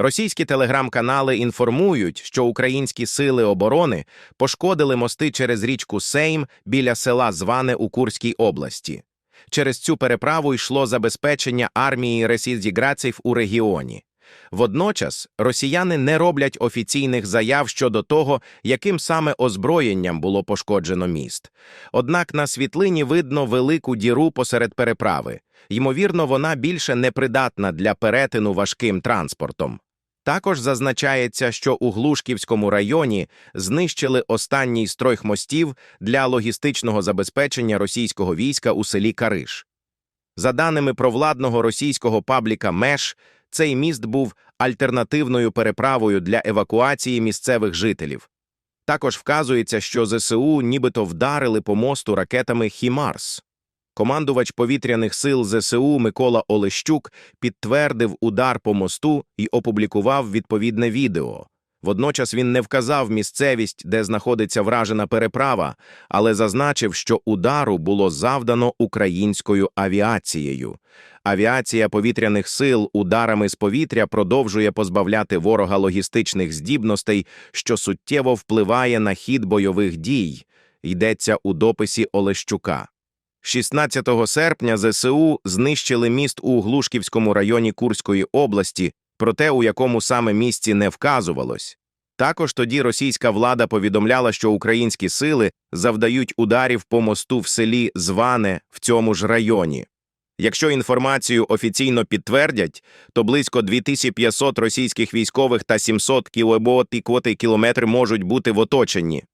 Російські телеграм-канали інформують, що українські сили оборони пошкодили мости через річку Сейм біля села Зване у Курській області. Через цю переправу йшло забезпечення армії ресізіграців у регіоні. Водночас росіяни не роблять офіційних заяв щодо того, яким саме озброєнням було пошкоджено міст. Однак на світлині видно велику діру посеред переправи. Ймовірно, вона більше непридатна для перетину важким транспортом. Також зазначається, що у Глушківському районі знищили останній стройх мостів для логістичного забезпечення російського війська у селі Кариш. За даними провладного російського пабліка Меш, цей міст був альтернативною переправою для евакуації місцевих жителів. Також вказується, що ЗСУ нібито вдарили по мосту ракетами «Хімарс». Командувач повітряних сил ЗСУ Микола Олещук підтвердив удар по мосту і опублікував відповідне відео. Водночас він не вказав місцевість, де знаходиться вражена переправа, але зазначив, що удару було завдано українською авіацією. Авіація повітряних сил ударами з повітря продовжує позбавляти ворога логістичних здібностей, що суттєво впливає на хід бойових дій, йдеться у дописі Олещука. 16 серпня ЗСУ знищили міст у Глушківському районі Курської області, проте у якому саме місці не вказувалось. Також тоді російська влада повідомляла, що українські сили завдають ударів по мосту в селі Зване в цьому ж районі. Якщо інформацію офіційно підтвердять, то близько 2500 російських військових та 700 кілометр кілометр можуть бути в оточенні.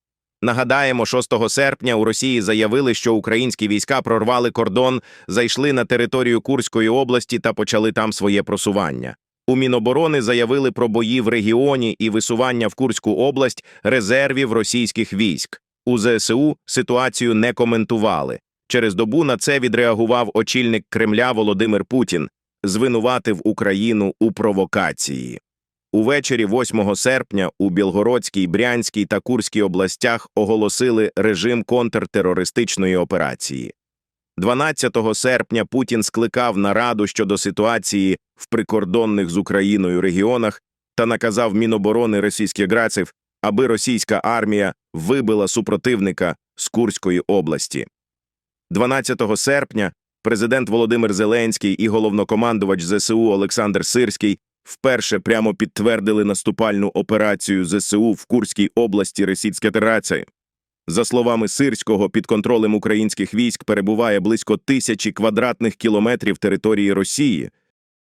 Нагадаємо, 6 серпня у Росії заявили, що українські війська прорвали кордон, зайшли на територію Курської області та почали там своє просування. У Міноборони заявили про бої в регіоні і висування в Курську область резервів російських військ. У ЗСУ ситуацію не коментували. Через добу на це відреагував очільник Кремля Володимир Путін, звинуватив Україну у провокації. Увечері 8 серпня у Білгородській, Брянській та Курській областях оголосили режим контртерористичної операції. 12 серпня Путін скликав нараду щодо ситуації в прикордонних з Україною регіонах та наказав Міноборони російських граців, аби російська армія вибила супротивника з Курської області. 12 серпня президент Володимир Зеленський і головнокомандувач ЗСУ Олександр Сирський вперше прямо підтвердили наступальну операцію ЗСУ в Курській області Російської Федерації. За словами Сирського, під контролем українських військ перебуває близько тисячі квадратних кілометрів території Росії –